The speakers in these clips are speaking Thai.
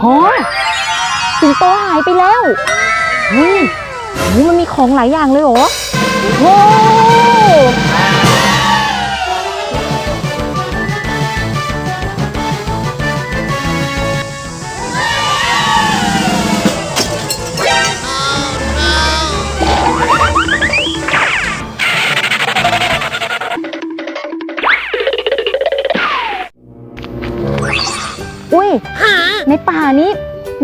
โอ้สิงโตหายไปแล้วเฮ้ยโหมันมีของหลายอย่างเลยเหรอโอ้ ในป่านี้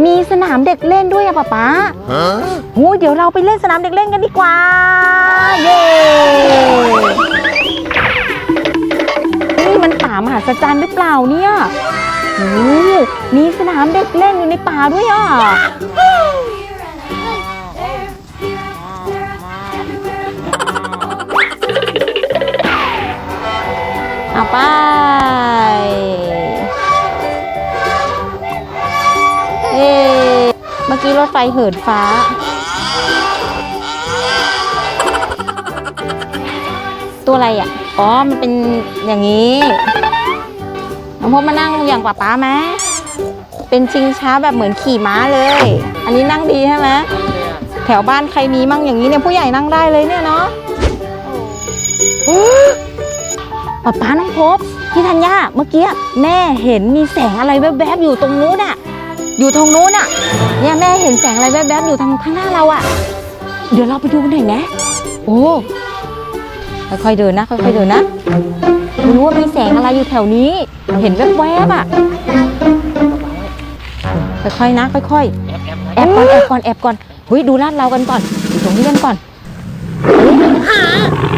มีสนามเด็กเล่นด้วยอะป๊าป๊าโหเดี๋ยวเราไปเล่นสนามเด็กเล่นกันดีกว่า เย้นี่มันป่ามหัศจรรย์หรือเปล่าเนี่ยโอ้มีสนามเด็กเล่นอยู่ในป่าด้วยอะ กี้รถไฟเหินฟ้า ตัวอะไรอะ อ๋อ มันเป็นอย่างนี้น้องพบมานั่งอย่างป๊าป๊าไหมเป็นชิงช้าแบบเหมือนขี่ม้าเลย อันนี้นั่งดีใช่ไหมแถวบ้านใครมีมั่งอย่างนี้เนี่ยผู้ใหญ่นั่งได้เลยเนี่ยเนาะป๊าป๊าน้องพบพี่ธัญญาเมื่อกี้แม่เห็นมีแสงอะไรแวบๆอยู่ตรงนู้นอะ อยู่ตรงนู้นอะ เนี่ยแม่เห็นแสงอะไรแวบๆอยู่ทางข้างหน้าเราอะ เดี๋ยวเราไปดูกันหน่อยนะ โอ้ค่อยๆเดินนะค่อยๆเดินนะไม่รู้ว่ามีแสงอะไรอยู่แถวนี้ เห็นแวบๆอะค่อยๆนะ ค่อยๆแอบก่อนแอบก่อนแอบก่อนเฮ้ยดูลาดเรากันก่อนอยู่ตรงนี้กันก่อน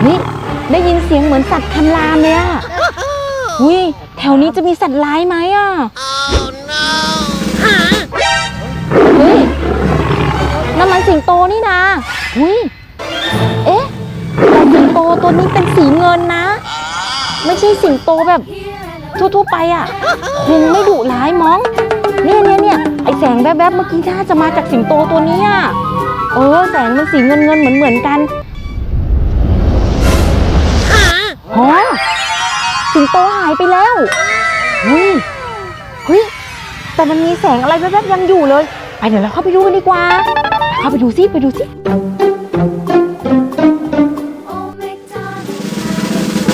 นี่ได้ยินเสียงเหมือนสัตว์คำรามเลยอะอุ้ยแถวนี้จะมีสัตว์ร้ายไหมอะ เฮ้ยน้ำมันสิงโตนี่นะหุยเอ๊ะแต่สิงโตตัวนี้เป็นสีเงินนะ ไม่ใช่สิงโตแบบทั่วๆไปอะคงไม่ดุร้ายมั้งเนี่ยเนี่ยเนี่ยไอแสงแวบๆเมื่อกี้น่าจะมาจากสิงโตตัวนี้อะเออแสงมันสีเงินเงินเหมือนเหมือนๆกันฮะสิงโตหายไปแล้วเฮ้ยเฮ้ย แต่มันมีแสงอะไรแวบๆยังอยู่เลย ไปเดี๋ยวเราเข้าไปดูกันดีกว่า เข้าไปดูซิไปดูซิ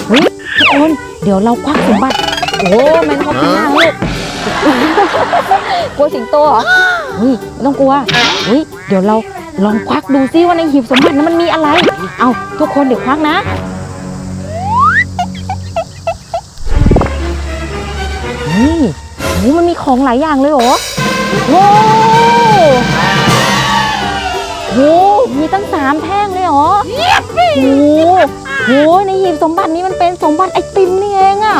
เฮ้ยทุกคนเดี๋ยวเราควักสมบัติ โอ้มันเขาขึ้นหน้าลูกกลัวสิงโตเหรอเฮ้ยไม่ต้องกลัวเฮ้ยเดี๋ยวเราลองควักดูซิว่าในหีบสมบัตินั้นมันมีอะไร เอาทุกคนเดี๋ยวควักนะนี่ โหมันมีของหลายอย่างเลยเหรอโว้โหมีตั้งสามแท่งเลยเหรอโหโหในหีบสมบัตินี้มันเป็นสมบัติไอติมนี่เองอะ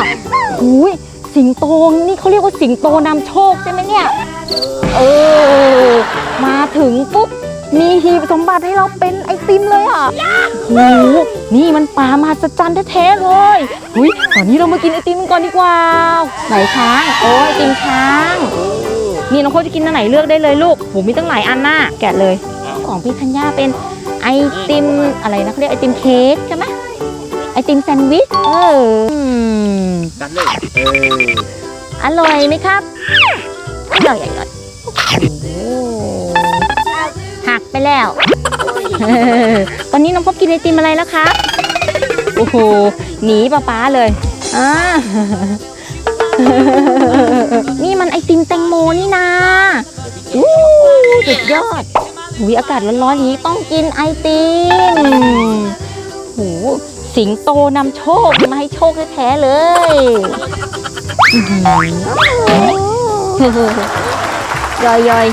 โอ้ยสิงโตนี่เขาเรียกว่าสิงโตนำโชคใช่ไหมเนี่ย เออ มาถึงปุ๊บ มีหีบสมบัติให้เราเป็นไอติมเลยอะโหนี่มันปลามหัศจรรย์แท้ๆเลยหุยตอนนี้เรามากินไอติมกันก่อนดีกว่าไหนช้าง โอ้ยไอติมช้าง นี่น้องโคชจะกินอันไหนเลือกได้เลยลูกโหมีตั้งหลายอันน่ะแกะเลย ของพี่ธัญญาเป็นไอติมอะไรนะเขาเรียกไอติมเค้กใช่ไหมไอติมแซนด์วิช เอออืมกันเลยเอออร่อยไหมครับอร่อยอร่อย แล้ว ตอนนี้น้องพบกินไอติมอะไรแล้วครับ โอ้โห หนีป้าป๊าเลยอ่านี่มันไอติมแตงโมนี่นาอู้สุดยอดหุยอากาศร้อนๆอย่างนี้ต้องกินไอติมหูสิงโตนำโชคมาให้โชคแท้ๆเลยย่อยย่อย